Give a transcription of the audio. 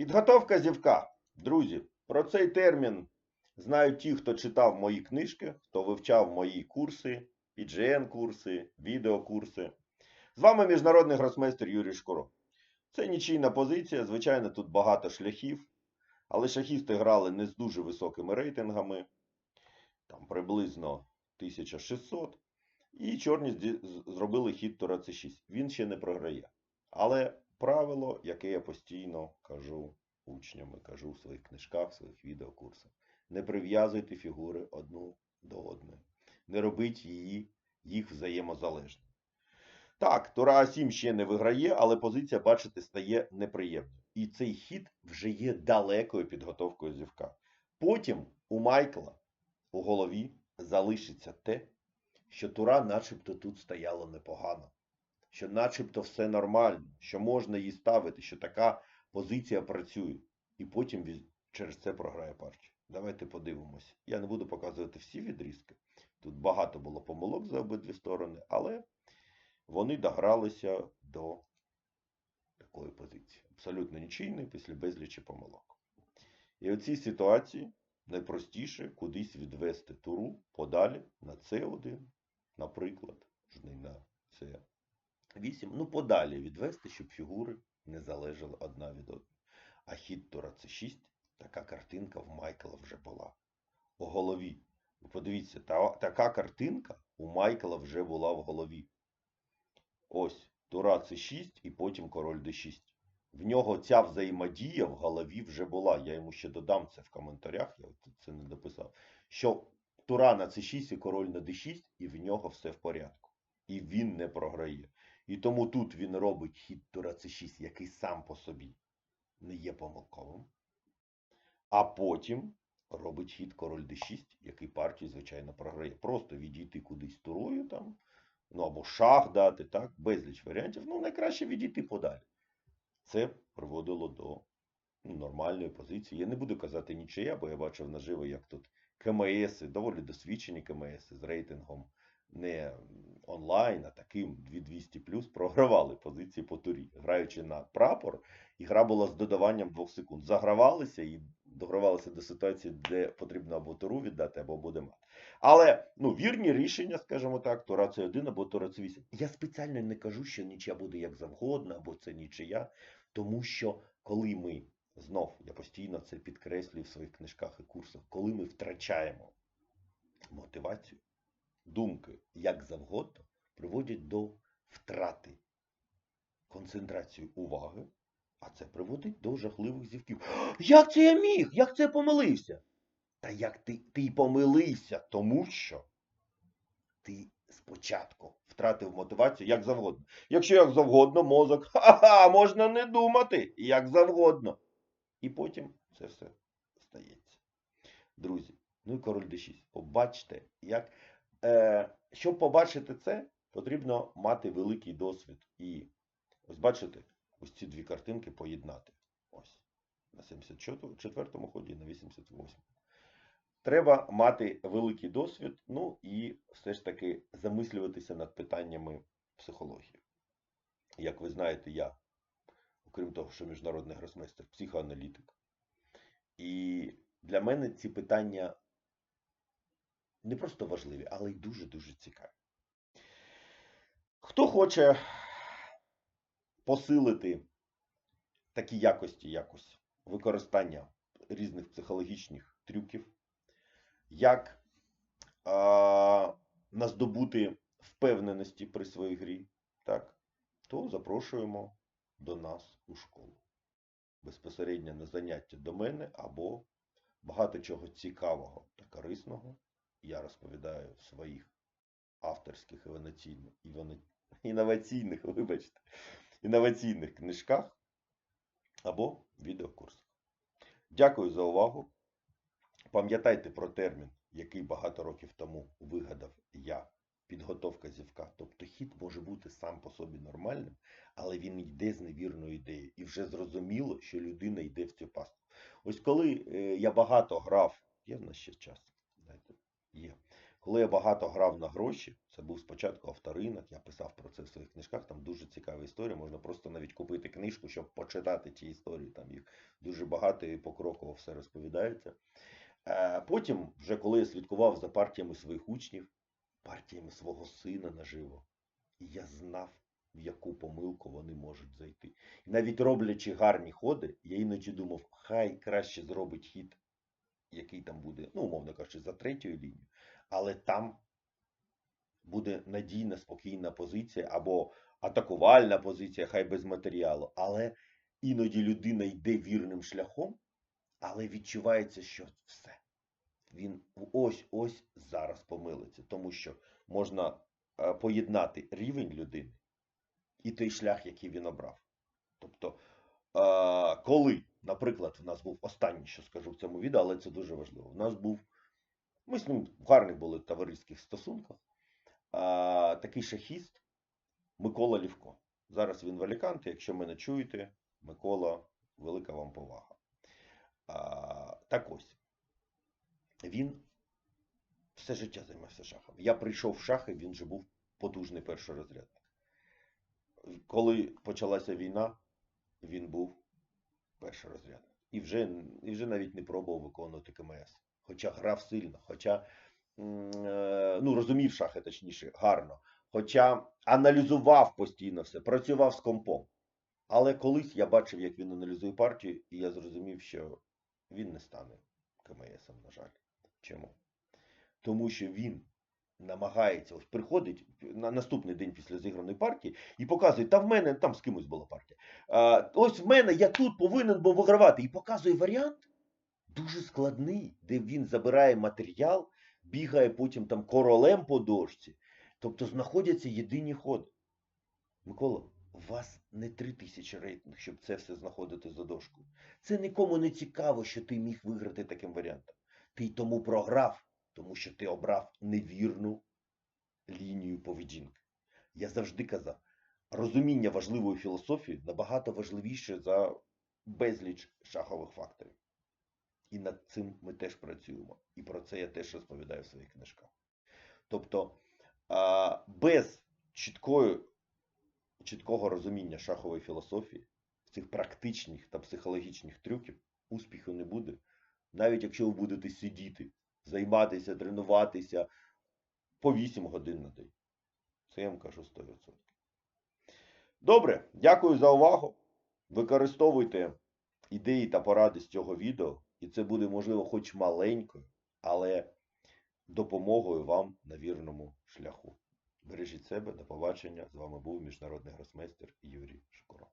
Підготовка зівка. Друзі, про цей термін знають ті, хто читав мої книжки, хто вивчав мої курси, PGN-курси, відеокурси. З вами міжнародний гросмейстер Юрій Шкуро. Це нічийна позиція, звичайно, тут багато шляхів, але шахісти грали не з дуже високими рейтингами, там приблизно 1600. І чорні зробили хід Тура C6. Він ще не програє. Але правило, яке я постійно кажу учням, і кажу в своїх книжках, в своїх відеокурсах. Не прив'язуйте фігури одну до одної. Не робіть її, їх взаємозалежними. Так, Тура А7 ще не виграє, але позиція, бачите, стає неприємною. І цей хід вже є далекою підготовкою зівка. Потім у Майкла у голові залишиться те, що Тура начебто тут стояла непогано, що начебто все нормально, що можна її ставити, що така позиція працює. І потім через це програє партію. Давайте подивимося. Я не буду показувати всі відрізки. Тут багато було помилок за обидві сторони, але вони догралися до такої позиції. Абсолютно нічийної після безлічі помилок. І у цій ситуації найпростіше кудись відвести туру подалі на С1, наприклад, не на С8. Ну, подалі відвести, щоб фігури не залежали одна від одної. А хід тура С6, така картинка в Майкла вже була. У голові. Подивіться, та, така картинка у Майкла вже була в голові. Ось, тура С6 і потім король Д6. В нього ця взаємодія в голові вже була. Я йому ще додам це в коментарях, я це не дописав. Що тура на С6 і король на Д6, і в нього все в порядку. І він не програє. І тому тут він робить хід тура С6, який сам по собі не є помилковим. А потім робить хід король Д6, який партію, звичайно, програє. Просто відійти кудись турою там, ну або шах дати, так, безліч варіантів. Ну, найкраще відійти подалі. Це приводило до ну, нормальної позиції. Я не буду казати нічия, бо я бачив наживо, як тут КМС, доволі досвідчені КМС з рейтингом не онлайн, а таким 2200 програвали позиції по турі, граючи на прапор, і гра була з додаванням 2 секунд. Загравалися і догравалися до ситуації, де потрібно або туру віддати, або буде мат. Але ну, вірні рішення, скажімо так, Тура це 1 або Тура це 8. Я спеціально не кажу, що нічия буде як завгодно, або це нічия, тому що коли ми знов, я постійно це підкреслюю в своїх книжках і курсах, коли ми втрачаємо мотивацію, думки як завгодно приводять до втрати концентрації уваги, а це приводить до жахливих зівків. Як це я міг? Як це я помилився? Та як ти, ти помилився, тому що ти спочатку втратив мотивацію як завгодно. Якщо як завгодно, мозок, ха-ха, можна не думати, як завгодно. І потім це все стається. Друзі, ну і король d6. Побачте, як. Е, щоб побачити це, потрібно мати великий досвід. І ось бачите, ось ці дві картинки поєднати. Ось. На 74-му ході на 88-му. Треба мати великий досвід, ну і все ж таки замислюватися над питаннями психології. Як ви знаєте, я, окрім того, що міжнародний гросмейстер, психоаналітик. І для мене ці питання не просто важливі, але й дуже-дуже цікаві. Хто хоче посилити такі якості якось використання різних психологічних трюків, як а, наздобути впевненості при своїй грі, так, то запрошуємо до нас у школу. Безпосередньо на заняття до мене або багато чого цікавого та корисного я розповідаю в своїх авторських інноваційних, вибачте, інноваційних книжках або відеокурсах. Дякую за увагу. Пам'ятайте про термін, який багато років тому вигадав я. Підготовка зівка. Тобто хід може бути сам по собі нормальним, але він йде з невірною ідеєю. І вже зрозуміло, що людина йде в цю пастку. Ось коли е, я багато грав, є в нас ще час? Є. Коли я багато грав на гроші, це був спочатку авторинок, я писав про це в своїх книжках, там дуже цікава історія, можна просто навіть купити книжку, щоб почитати ті історії, там їх дуже багато і покроково все розповідається. Е, Потім, вже коли я слідкував за партіями своїх учнів, партіями свого сина наживо, і я знав, в яку помилку вони можуть зайти. І навіть роблячи гарні ходи, я іноді думав, хай краще зробить хід, який там буде, ну, умовно кажучи, за третьою лінією, але там буде надійна, спокійна позиція або атакувальна позиція, хай без матеріалу. Але іноді людина йде вірним шляхом, але відчувається, що все. Він ось-ось зараз помилиться, тому що можна е, поєднати рівень людини і той шлях, який він обрав. Тобто, е, коли, наприклад, в нас був останній, що скажу в цьому відео, але це дуже важливо. У нас був, ми з ним в гарних були товариських стосунках, е, такий шахіст Микола Лівко. Зараз він в Аліканті, якщо мене чуєте, Микола, велика вам повага. А, так ось. Він все життя займався шахом. Я прийшов в шахи, він же був потужний першорозрядник. Коли почалася війна, він був першорозрядник. І вже, і вже навіть не пробував виконувати КМС. Хоча грав сильно, хоча е, ну, розумів шахи, точніше, гарно. Хоча аналізував постійно все, працював з компом. Але колись я бачив, як він аналізує партію, і я зрозумів, що він не стане КМСом, на жаль. Чому? Тому що він намагається, ось приходить на наступний день після зіграної партії і показує, та в мене там з кимось була партія. А, ось в мене я тут повинен був вигравати. І показує варіант дуже складний, де він забирає матеріал, бігає потім там королем по дошці. Тобто знаходяться єдині ходи. Микола, у вас не три тисячі рейтинг, щоб це все знаходити за дошкою. Це нікому не цікаво, що ти міг виграти таким варіантом. Ти й тому програв, тому що ти обрав невірну лінію поведінки. Я завжди казав, розуміння важливої філософії набагато важливіше за безліч шахових факторів. І над цим ми теж працюємо. І про це я теж розповідаю в своїх книжках. Тобто, без чіткої, чіткого розуміння шахової філософії, цих практичних та психологічних трюків, успіху не буде. Навіть якщо ви будете сидіти, займатися, тренуватися по 8 годин на день. Це я вам кажу 100%. Добре, дякую за увагу. Використовуйте ідеї та поради з цього відео, і це буде, можливо, хоч маленькою, але допомогою вам на вірному шляху. Бережіть себе, до побачення. З вами був міжнародний гросмейстер Юрій Шкуро.